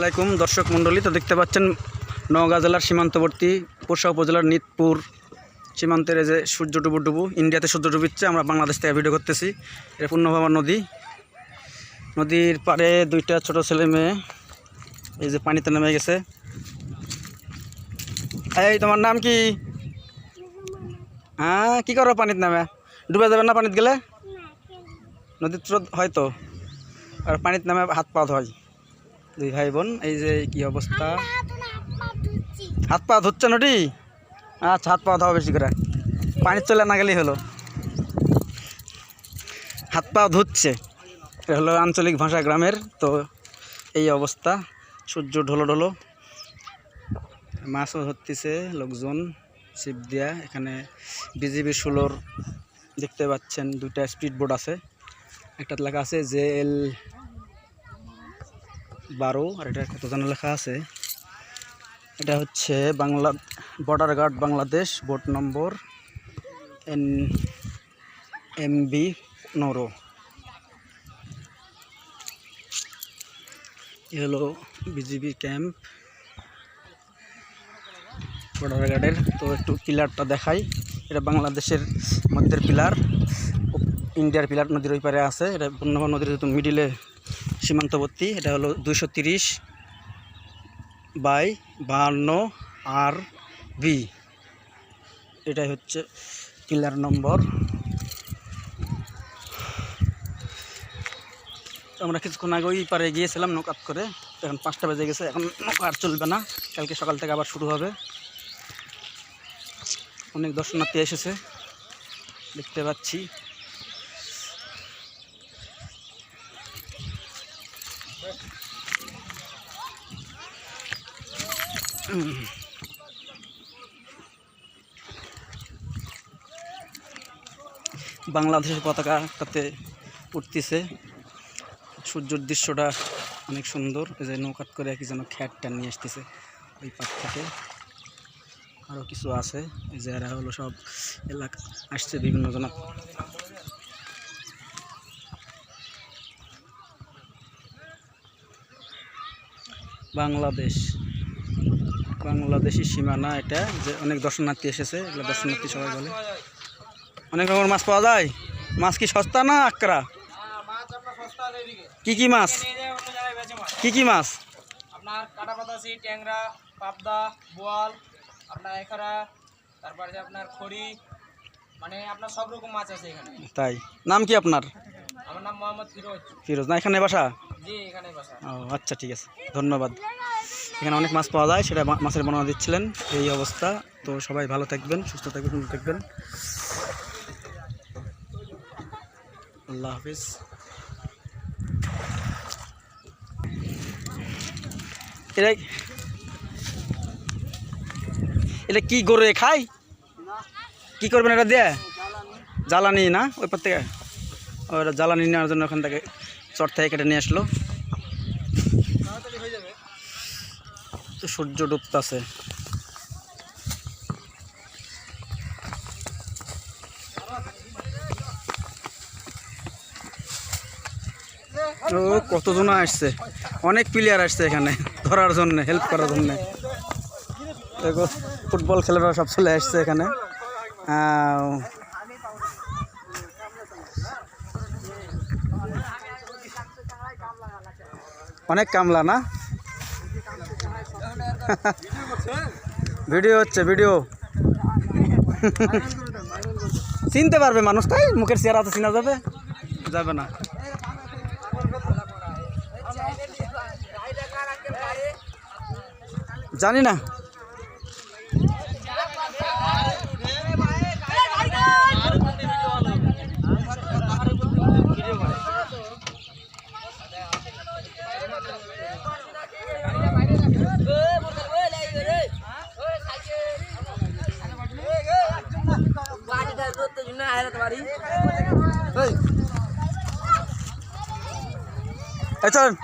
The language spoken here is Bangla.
আলাইকুম দর্শক মণ্ডলী তো দেখতে পাচ্ছেন নওগাঁ জেলার সীমান্তবর্তী পোষা উপজেলার নিতপুর সীমান্তের এই যে সূর্য ডুবু ডুবু ইন্ডিয়াতে সূর্য ডুবিচ্ছে আমরা বাংলাদেশ থেকে ভিডিও করতেছি। এটা পূর্ণভাবা নদী। নদীর পাড়ে দুইটা ছোট ছেলে মেয়ে এই যে পানিতে নেমে গেছে। এই তোমার নাম কি? হ্যাঁ কি করো পানিতে নামে? ডুবে যাবে না পানিতে গেলে? নদীর স্রোত হয়তো আর পানিতে নামে হাত পা ধোয় দুই ভাই বোন এই যে কি অবস্থা? হাত পা ধুচ্ছে। নটি? আচ্ছা হাত পা ধোয়া বেশি করে। পানি চলে না গেলেই হলো। হাত পা ধুচ্ছে। এটা হলো আঞ্চলিক ভাষা গ্রামের তো এই অবস্থা। সূর্য ঢলো ঢোলো। মাছও ধরতেছে লোকজন ছিপ দিয়া। এখানে বিজিবি ষোলোর দেখতে পাচ্ছেন দুইটা স্পিড বোর্ড আছে। একটা লেখা আছে জে এল বারো, আর এটা কত জানা লেখা আছে? এটা হচ্ছে Bangla border guard Bangladesh board number N, M B narrow হলো বিজিবি ক্যাম্প। বর্ডার গার্ডের তো একটু পিলারটা দেখাই। এটা বাংলাদেশের মধ্যের পিলার ইন্ডিয়ার পিলার নদীর ওই পারে আছে। এটা পূর্ণভা নদীর মিডিলে সীমান্তবর্তী, এটা হলো দুশো তিরিশ বাই বাহান্ন আর বি এটাই হচ্ছে পিলার নম্বর। আমরা কিছুক্ষণ আগে ওই পারে গিয়েছিলাম নৌকাত করে। এখন পাঁচটা বেজে গেছে, এখন নৌকা আর চলবে না। কালকে সকাল থেকে আবার শুরু হবে। অনেক দর্শনার্থী এসেছে। দেখতে পাচ্ছি। বাংলাদেশের পতাকা তাতে উঠতেছে। সূর্যের দৃশ্যটা অনেক সুন্দর। এই যে নৌকাত করে কি যেন খ্যাটটা নিয়ে আসতেছে ওই পাট থেকে। আরও কিছু আছে। এই যে এরা হলো সব এলাকা আসছে বিভিন্ন জন বাংলাদেশ। বাংলাদেশি সীমানা এটা যে অনেক দর্শনার্থী এসেছে এগুলো দর্শনার্থী সবাই বলে। অনেক রকমের মাছ পাওয়া যায়। মাছ কি সস্তা না আকরা কি কি মাছ? কি কি মাছ? আপনার কাটা পাতাসি ট্যাংরা পাবদা বোয়াল আপনার এখারা তারপরে আপনার খড়ি মানে আপনার সব রকম মাছ আছে এখানে। তাই। নাম কি আপনার? আমার নাম মোহাম্মদ ফিরোজ। ফিরোজ। না এখানে বাসা জি এখানে বাসা? ও আচ্ছা ঠিক আছে। ধন্যবাদ। এখানে অনেক মাছ পাওয়া যায়, সেটা মাছের বর্ণনা দিচ্ছিলেন। এই অবস্থা। তো সবাই ভালো থাকবেন, সুস্থ থাকবেন, সুন্দর থাকবেন। আল্লাহ হাফিজ। এটা এটা কি গরু খায়? কি করবেন এটা দিয়ে? জ্বালানি। না? ওই থেকে ও এটা জ্বালানি নেওয়ার জন্য ওখান থেকে চট থেকে কেটে নিয়ে আসলো। তো সূর্য ডুবতাছে। ও কতজন আসছে? অনেক প্লেয়ার আসছে এখানে ধরার জন্য হেল্প করার জন্য। দেখো ফুটবল খেলার সব চলে আসছে এখানে। অনেক কামলা না? ভিডিও হচ্ছে, ভিডিও। চিনতে পারবে মানুষ, তাই মুখের চেহারা তো চিনা যাবে? যাবে না। জানি না। এই। চলেন